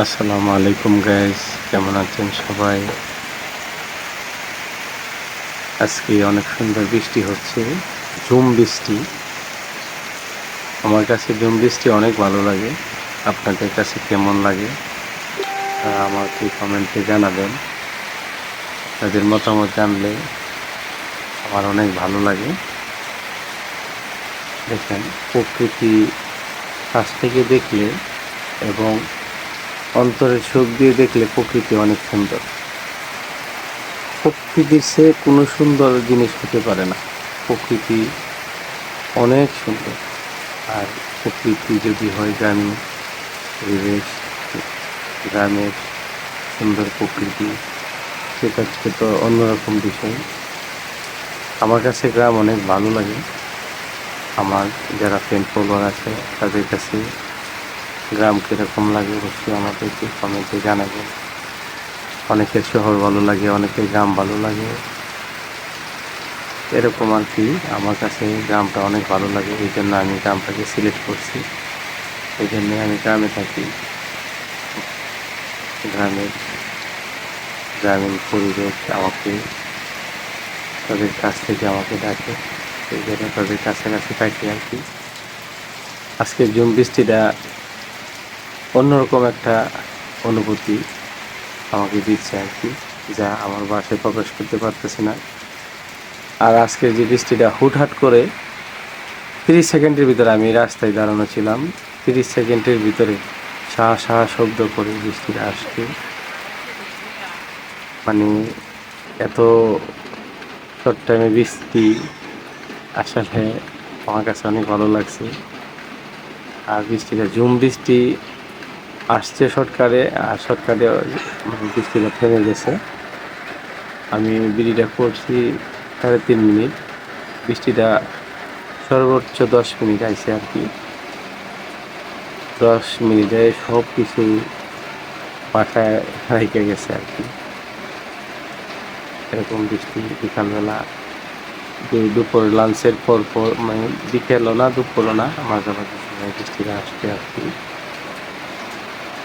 আসসালামু আলাইকুম গাইস কেমন আছেন সবাই? আজকে অনেক সুন্দর বৃষ্টি হচ্ছে। ঝুম বৃষ্টি। আমার কাছে ঝুম বৃষ্টি অনেক ভালো লাগে। আপনাদের কাছে কেমন লাগে? আমাকে কমেন্টে জানাবেন। তাদের মতামত জানলে আমার অনেক ভালো লাগে। দেখেন, প্রকৃতি কাছ থেকে দেখলে এবং অন্তরের চোখ দিয়ে দেখলে প্রকৃতি অনেক সুন্দর। প্রকৃতির সে কোনো সুন্দর জিনিস হতে পারে না। প্রকৃতি অনেক সুন্দর। আর প্রকৃতি যদি হয় গ্রামীণ পরিবেশ, গ্রামের সুন্দর প্রকৃতি, সেটা তো অন্যরকম বিষয়। আমার কাছে গ্রাম অনেক ভালো লাগে। আমার যারা ফ্রেন্ড ফলোয়ার আছে, তাদের কাছে গ্রাম কীরকম লাগে অবশ্যই আমাদেরকে কমেন্টে জানাবেন। অনেকের শহর ভালো লাগে, অনেকের গ্রাম ভালো লাগে। এরকম আর কি, আমার কাছে গ্রামটা অনেক ভালো লাগে, এই জন্য আমি গ্রামটাকে সিলেক্ট করছি। এই জন্যে আমি গ্রামে থাকি। গ্রামের গ্রামীণ পরিবেশ আমাকে, তাদের কাছ থেকে আমাকে ডাকে। সেই জন্য তাদের কাছাকাছি থাকি আর কি। আজকে জুম বৃষ্টিটা অন্যরকম একটা অনুভূতি আমাকে দিচ্ছে আর কি, যা আমার বাসায় প্রকাশ করতে পারতেছি না। আর আজকে যে বৃষ্টিটা হুটহাট করে তিরিশ সেকেন্ডের ভিতরে আমি রাস্তায় দাঁড়ানো ছিলাম, তিরিশ সেকেন্ডের ভিতরে সাহা সাহা শব্দ করে বৃষ্টিটা আসছে। মানে এত শর্ট টাইমে বৃষ্টি আসলে আমার কাছে অনেক ভালো লাগছে। আর বৃষ্টিটা ঝুম বৃষ্টি আসছে শর্টকারে আর শর্টকারে বৃষ্টিটা থেমে গেছে। আমি বিড়িটা করছি সাড়ে তিন মিনিট। বৃষ্টিটা সর্বোচ্চ দশ মিনিট আইছে আর কি। দশ মিনিটে সব কিছু বাসায় রেখে গেছে আর কি। এরকম বৃষ্টি বিকালবেলা দুপুর লাঞ্চের পর পর মানে বিকেলও না, দুপুরও না, মাঝামাঝি সময় বৃষ্টিটা আসছে আর কি।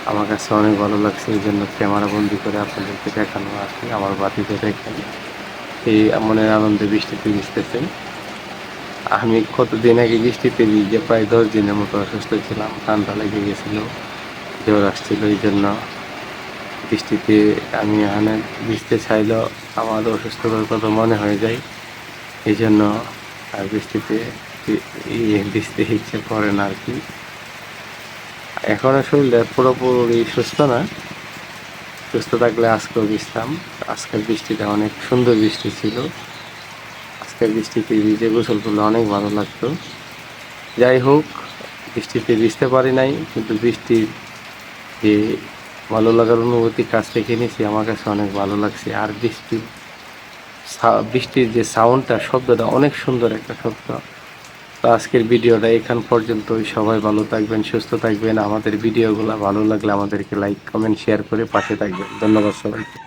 আমার কাছে অনেক ভালো লাগছে, এই জন্য ক্যামেরা বন্দি করে আপনাদেরকে দেখানো আর কি আমার বাতিতে দেখেন এই মনের আনন্দে বৃষ্টিতে ভিজতেছে আমি কতদিন আগে বৃষ্টিতে ভিজে প্রায় দশ দিনের মতো অসুস্থ ছিলাম, ঠান্ডা লেগে গেছিল, জ্বর আসছিল, এই জন্য বৃষ্টিতে আমি এখানে ভিজতে চাইলেও আমার অসুস্থতার কথা মনে হয়ে যায়, এই জন্য আর বৃষ্টিতে বি- ইয়ে ইচ্ছে করে না আর কি। এখনও শরীরটা পুরোপুরি সুস্থ না। সুস্থ থাকলে আজকেও ভিজতাম। আজকের বৃষ্টিটা অনেক সুন্দর বৃষ্টি ছিল। আজকের বৃষ্টিতে ভিজে গোসল করলে অনেক ভালো লাগতো। যাই হোক, বৃষ্টিতে ভিজতে পারি নাই, কিন্তু বৃষ্টির যে ভালো লাগার অনুভূতি কাছ থেকে নিয়েছি আমার কাছে অনেক ভালো লাগছে। আর বৃষ্টি বৃষ্টির যে সাউন্ডটা শব্দটা অনেক সুন্দর একটা শব্দ। তো আজকের ভিডিওটা এখান পর্যন্ত সবাই ভালো থাকবেন, সুস্থ থাকবেন। আমাদের ভিডিওগুলো ভালো লাগলে আমাদেরকে লাইক কমেন্ট শেয়ার করে পাশে থাকবেন। ধন্যবাদ সবাইকে।